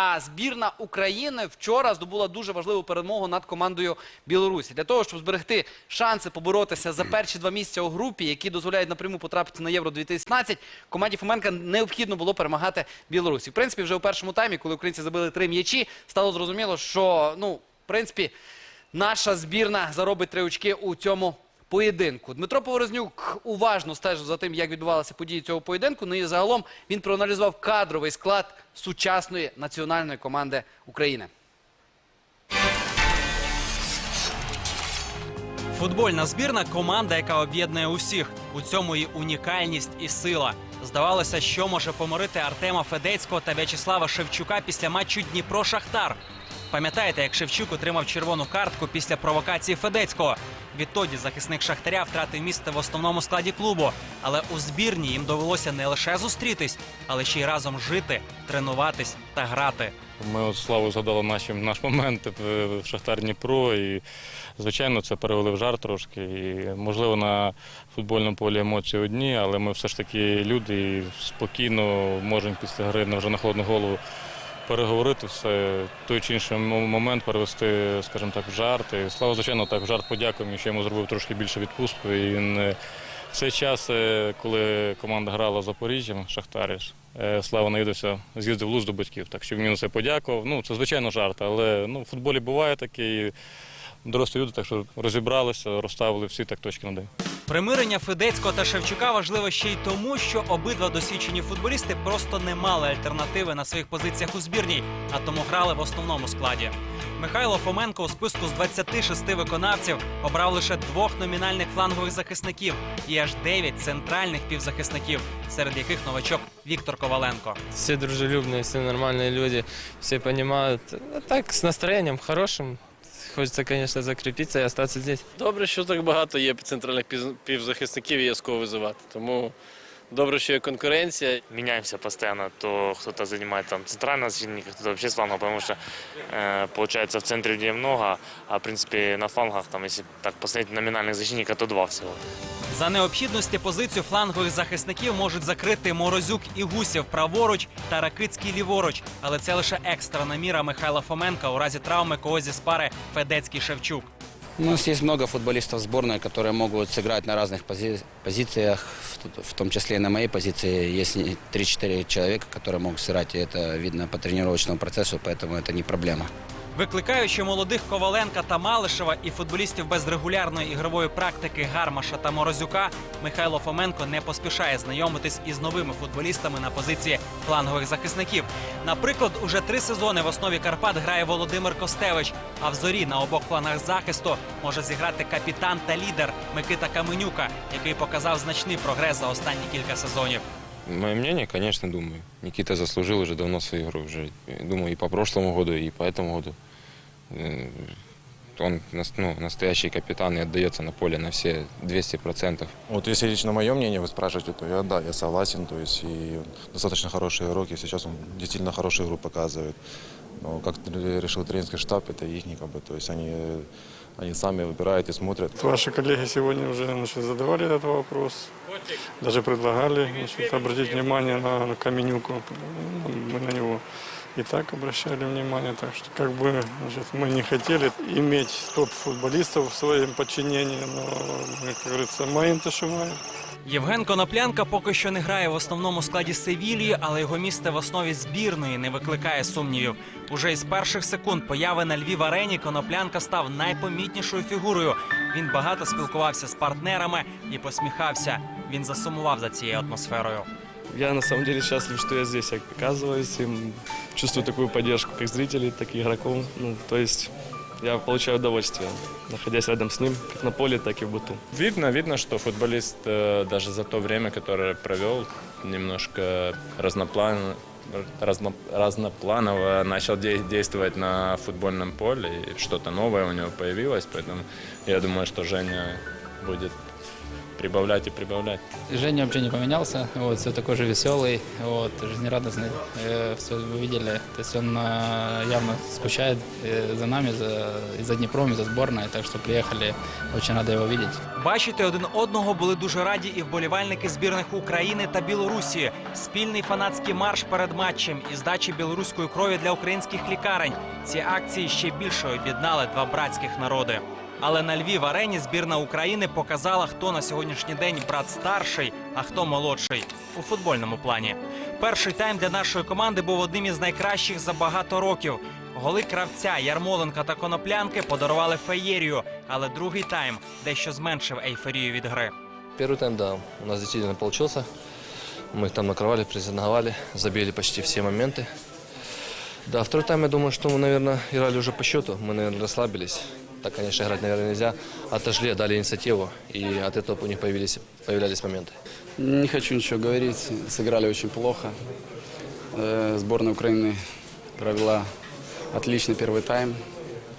А збірна України вчора здобула дуже важливу перемогу над командою Білорусі. Для того, щоб зберегти шанси поборотися за перші два місця у групі, які дозволяють напряму потрапити на Євро 2017, команді Фоменка необхідно було перемагати Білорусі. В принципі, вже у першому таймі, коли українці забили три м'ячі, стало зрозуміло, що ну, в принципі, наша збірна заробить три очки у цьому поєдинку. Дмитро Поворознюк уважно стежив за тим, як відбувалися події цього поєдинку. Ну і загалом він проаналізував кадровий склад сучасної національної команди України. Футбольна збірна команда, яка об'єднує усіх. У цьому і унікальність і сила. Здавалося, що може помирити Артема Федецького та В'ячеслава Шевчука після матчу Дніпро Шахтар. Пам'ятаєте, як Шевчук отримав червону картку після провокації Федецького? Відтоді захисник Шахтаря втратив місце в основному складі клубу. Але у збірні їм довелося не лише зустрітись, але ще й разом жити, тренуватись та грати. Ми от славу згадали наші, наш момент в Шахтар Дніпро. І, звичайно, це перевели в жарт трошки. І, можливо, на футбольному полі емоції одні, але ми все ж таки люди і спокійно можемо після гри вже на холодну голову переговорити все, той чи інший момент перевести, скажімо так, в жарт. І слава, звичайно, так в жарт подякуємо, що йому зробив трошки більше відпустку. І він е, в цей час, е, коли команда грала Запоріжжям, Шахтаріш, е, Слава навідався, з'їздив Луз до батьків. Так що він це подякував. Ну, це звичайно жарт, але ну, в футболі буває таке. І дорослі люди, так що розібралися, розставили всі так точки над «і». Примирення Федецького та Шевчука важливо ще й тому, що обидва досвідчені футболісти просто не мали альтернативи на своїх позиціях у збірній, а тому грали в основному складі. Михайло Фоменко у списку з 26 виконавців обрав лише двох номінальних флангових захисників і аж 9 центральних півзахисників, серед яких новачок Віктор Коваленко. Все дружелюбные, все нормальные люди, все понимают. А так, с настроением хорошим. Хочется, звісно, закріпитися і остатися здесь. Добре, що так багато є центральних півзахисників і є з кого визивати. Тому добре, що є конкуренція. меняемся постоянно, то кто-то занимает там центрального защитника, кто-то вообще с фланга, потому что э, получается в центре людей много, а в принципе на флангах, там, если так посмотреть номинальных защитника, то два всего. За необхідності позицію флангових захисників можуть закрити Морозюк і Гусєв праворуч та Ракицький ліворуч. Але це лише екстрена міра Михайла Фоменка у разі травми когось зі пари Федецький Шевчук. У нас есть много футболистов сборной, которые могут сыграть на разных пози- позициях, в, в том числе и на моей позиции. Есть не- 3-4 человека, которые могут сыграть, и это видно по тренировочному процессу, поэтому это не проблема. Викликаючи молодих Коваленка та Малишева і футболістів без регулярної ігрової практики Гармаша та Морозюка, Михайло Фоменко не поспішає знайомитись із новими футболістами на позиції флангових захисників. Наприклад, уже три сезони в основі Карпат грає Володимир Костевич. А в зорі на обох флангах захисту може зіграти капітан та лідер Микита Каменюка, який показав значний прогрес за останні кілька сезонів. Мое мнение, конечно, думаю. Никита заслужил уже давно свою игру. Уже, думаю, и по прошлому году, и по этому году. Э, Он нас- ну, настоящий капитан и отдается на поле на все 200%. Вот если лично мое мнение вы спрашиваете, то я да, я согласен. То есть и он достаточно хороший игрок, и сейчас он действительно хорошую игру показывает. Но как решил тренерский штаб, это их как бы, то есть они, они сами выбирают и смотрят. Ваши коллеги сегодня уже значит, задавали этот вопрос, даже предлагали значит, обратить внимание на, на Каменюку. Мы на него и так обращали внимание, так что как бы значит, мы не хотели иметь топ-футболистов в своем подчинении, но, мы, как говорится, маем то, что маем. Євген Коноплянка поки що не грає в основному складі Севілії, але його місце в основі збірної не викликає сумнівів. Уже із перших секунд появи на Львів арені Коноплянка став найпомітнішою фігурою. Він багато спілкувався з партнерами і посміхався. Він засумував за цією атмосферою. Я на самом деле счастлив, что я здесь оказываюсь. И чувствую такую поддержку как зрителей, так и игроков. Ну, то есть я получаю удовольствие, находясь рядом с ним, как на поле, так и в быту. Видно, видно, что футболист э, даже за то время, которое провел, немножко разноплан, разно- разнопланово начал де- действовать на футбольном поле, и что-то новое у него появилось, поэтому я думаю, что Женя будет прибавлять и прибавлять. Женя вообще не поменялся, вот, все такой же веселый, вот, жизнерадостный, э, все вы видели, то есть он э, явно скучает э, за нами, за, и за Днепром, и за сборной, так что приехали, очень рады его видеть. Бачити один одного були дуже раді і вболівальники збірних України та Білорусі. Спільний фанатський марш перед матчем і здачі білоруської крові для українських лікарень. Ці акції ще більше об'єднали два братських народи. Але на Львів арені збірна України показала, хто на сьогоднішній день брат старший, а хто молодший у футбольному плані. Перший тайм для нашої команди був одним із найкращих за багато років. Голи кравця Ярмоленка та Коноплянки подарували феєрію, але другий тайм дещо зменшив ейфорію від гри. Первый тайм, да, у нас действительно получился. Мы их там накрывали, презентовали, забили почти все моменты. Да, второй тайм, я думаю, что мы, наверное, играли уже по счету. Мы, наверное, расслабились. Так, конечно, играть, наверное, нельзя. Отошли, отдали инициативу, и от этого у них появились, появлялись моменты. Не хочу ничего говорить. Сыграли очень плохо. Э, Сборная Украины провела отличный первый тайм.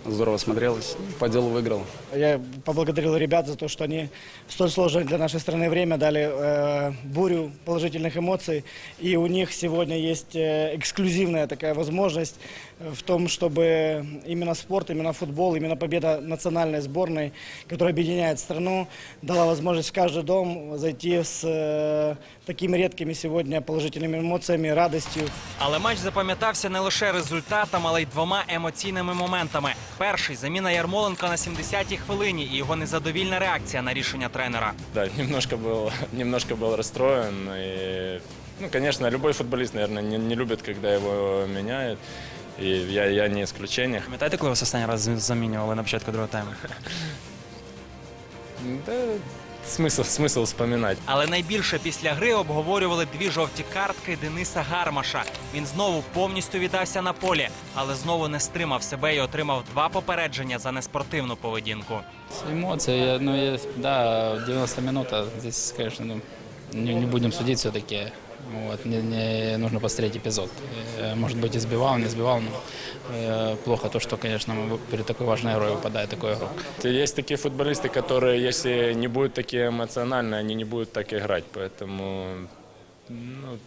Здорово смотрелось. По делу выиграл. Я поблагодарил ребят за то, что они в столь сложное для нашей страны время дали э, бурю положительных эмоций. И у них сегодня есть э, эксклюзивная такая возможность э, в том, чтобы именно спорт, именно футбол, именно победа национальной сборной, которая объединяет страну, дала возможность в каждый дом зайти с э, такими редкими сегодня положительными эмоциями, радостью. Але матч запам'ятався не лише результатом, але й двома емоційними моментами. Перший заміна Ярмоленка на 70-й хвилині і його незадовільна реакція на рішення тренера. Да, немножко был, немножко был расстроен. И, ну, конечно, любой футболист, наверное, не, не любит, когда его меняют. И я, я не исключение. Пам'ятаєте, коли вас останній раз замінювали на початку другого тайму? Да, смысл, смысл вспоминать. Але найбільше після гри обговорювали дві жовті картки Дениса Гармаша. Він знову повністю віддався на полі, але знову не стримав себе і отримав два попередження за неспортивну поведінку. Эмоции, я- ну, я- да, 90 минут, а здесь, конечно, ну, не, не будем судить все-таки. Вот, не, не нужно посмотреть эпизод. Э, Может быть, и сбивал, не сбивал, но э, плохо то, что, конечно, мы перед такой важной игрой выпадает такой игрок. Есть такие футболисты, которые, если не будут такие эмоциональные, они не будут так играть. Поэтому ну,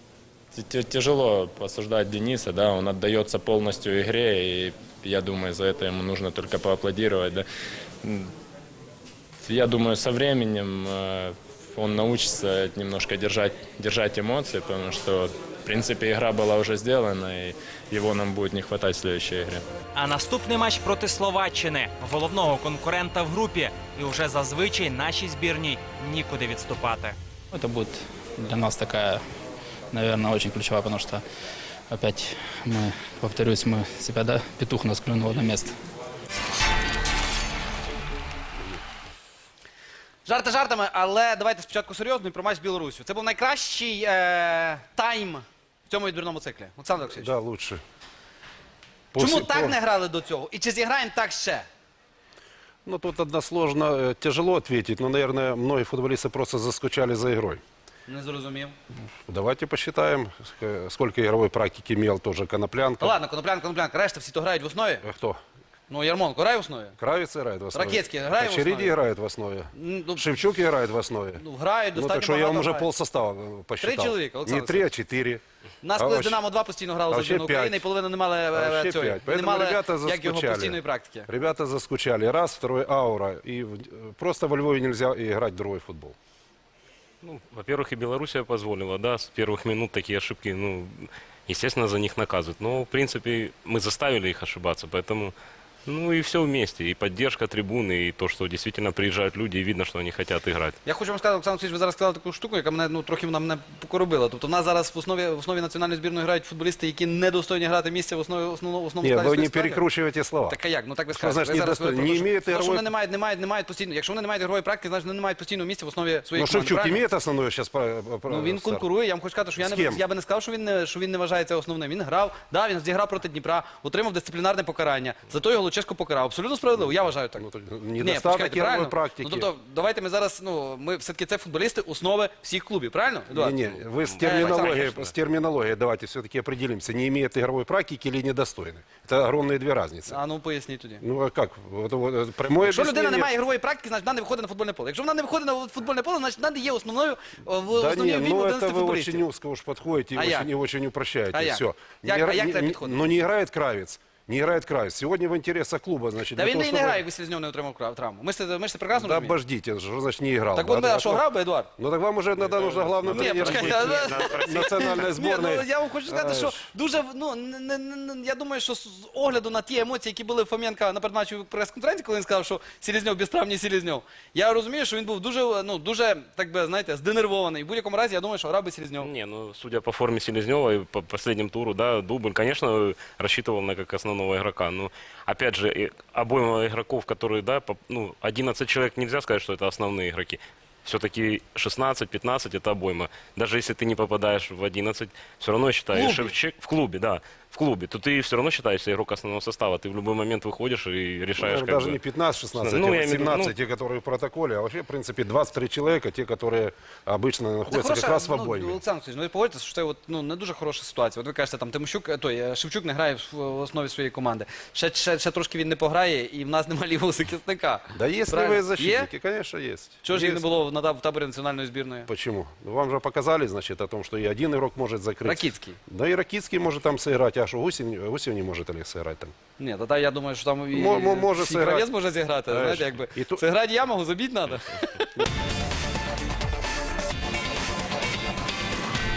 т- т- тяжело осуждать Дениса, да, он отдается полностью игре, и я думаю, за это ему нужно только поаплодировать, да. М, Я думаю, со временем э, он научится немножко держать, держать эмоции, потому что, в принципе, игра была уже сделана, и его нам будет не хватать в следующей игре. А наступний матч проти Словаччини, головного конкурента в групі. І вже зазвичай нашій збірній нікуди відступати. Это будет для нас такая, наверное, очень ключевая, потому что опять мы, повторюсь, мы себя, да, петух нас клюнул на место. Жарти жартами, але давайте спочатку серйозно і про матч з Білорусю. Це був найкращий е, тайм в цьому відбірному циклі. Олександр Олексійович. Да, лучше. Чому После- так по- не грали до цього? І чи зіграємо так ще? Ну, тут односложно, э, тяжело ответить, но, наверное, многие футболисты просто заскучали за игрой. Не зрозумів. Давайте посчитаем, ск- сколько игровой практики имел тоже Коноплянка. Та ладно, Коноплянка, Коноплянка, решта всі то грають в основі. Э, Кто? Ну, Ярмонко грає в основі? Кравец играет в основе. Ракетский играет в Очереди основе? играет в основе. М, Ну, Шевчук играет в основе. ну грають Ну, достатньо так что я вам багато уже грають. полсостава э, посчитал. чоловіка, Не Олександр три, а четыре. У нас А колись вообще- Динамо 2 постійно грало а за вообще збірну України, п'ять. і половина не мали е, А вообще цього, пять. не Поэтому мали ребята як його заскучали. постійної практики. Ребята заскучали. Раз, второй аура. И в- просто во Львове нельзя играть в другой футбол. Ну, во-первых, и Белоруссия позволила, да, с первых минут такие ошибки, ну, естественно, за них наказывают. Но, в принципе, мы заставили их ошибаться, поэтому, ну, и все вместе, и поддержка трибуны, и то, что действительно приезжают люди, и видно, что они хотят играть. Я хочу вам сказати, Олександр Олексійович, ви зараз сказали таку штуку, яка мене ну трохи вона мене покоробила. Тобто в нас зараз в основі в основі національної збірної грають футболісти, які не достойні грати місце в основі основному основному Нет, складі вы не перекручивайте слова. Так а як? Ну так ви скажете. значить Ви зараз недостойні? Не що- імеють що вони не мають, не мають, не мають постійно. Якщо вони не мають ігрової практики, значить вони не мають постійного місця в основі своєї Но команди. Шевчук правильно? имеет основное сейчас Ну він конкурує. Я вам хочу сказати, що я З не ким? я би не сказав, що він не що він не вважається основним. Він грав, да, він зіграв проти Дніпра, отримав дисциплінарне покарання. Зато його Чешко покарав. Абсолютно справедливо, я вважаю так. Ну, так, Ні, недостаток почекайте, игровой правильно? практики. Ну, тобто, давайте ми зараз, ну, ми все-таки це футболісти основи всіх клубів, правильно? Едуард? Не, не, вы с Э, терминологией, конечно. с терминологией давайте все-таки определимся, не имеет игровой практики или недостойны. Это огромные две разницы. А ну поясніть тоді. Ну а как? Вот, вот, прямое Якщо людина не объяснение- має ігрової практики, значить вона не виходить на футбольне поле. Якщо вона не виходить на футбольне поле, значить вона не є основною о, в Да основній не, обіймі ну 11 это вы футболістів. очень узко уж подходите и, А очень, як? и очень упрощаете. А як? Все. Як- а як треба підходити? но не играет Кравец. Не играет Кравец. Сегодня в интересах клуба, значит, Та для він того, і не чтобы- грає, якби Селезньов не отримав крав- травму. Ми ж це, ми ж це прекрасно Да розуміємо. обождите, что значит не играл? Так бы? от А- би, а а що то- грав би, Едуард? Ну так вам уже надо нужно главным Ні, тренером почекайте, быть а- национальной Ні, сборной. ну, я вам хочу сказати, Е, що ж. дуже ну не, не, не- я думаю, що з огляду на ті емоції, які були в Фоменка на передматчевій прес-конференції, коли він сказав, що Селезньов безправний Селезньов. Я розумію, що він був дуже, ну дуже так би знаєте, зденервований. В будь-якому разі я думаю, що грав би Селезньов. Не, ну, судя по форме Селезнева и по последнему туру, да, Дубль, конечно, рассчитывал на как основного игрока. Но, опять же, и обойма игроков, которые, да, по- ну, 11 человек нельзя сказать, что это основные игроки. Все-таки 16-15 это обойма. Даже если ты не попадаешь в 11, все равно считаешь... клубе? Шевчик- в клубе, да. В клубе. То ты все равно считаешься игрок основного состава. Ты в любой момент выходишь и решаешь, Ну, как даже бы. не 15-16, Ну, а я имею в виду, 17, ну, те, которые в протоколе. А вообще, в принципе, 23 человека, те, которые обычно Це находятся хороша, как раз в ну, обойме. Олександр Олексійович, ну ви погодитесь, що це от, ну, не дуже хороша ситуація. От ви кажете, там Тимощук, е, той, е, Шевчук не грає в, в основі своєї команди. Ще, ще, ще трошки він не пограє, і в нас немає лівого захисника. Да есть Правильно. левые защитники, конечно, есть. Чого ж їх не Есть. було в, на- в таборі національної збірної? Почему? Ну, Вам же показали, значит, о том, что и один игрок может закрыть. Ракицький. Да и Ракицкий может там сыграть, а что Гусев, Гусев не може Олег зіграти там. Ні, тоді я думаю, що там і, Мо- мо- може і зіграти. Кравець може зіграти. Знаєте, якби і ту- зіграти я можу, забити треба.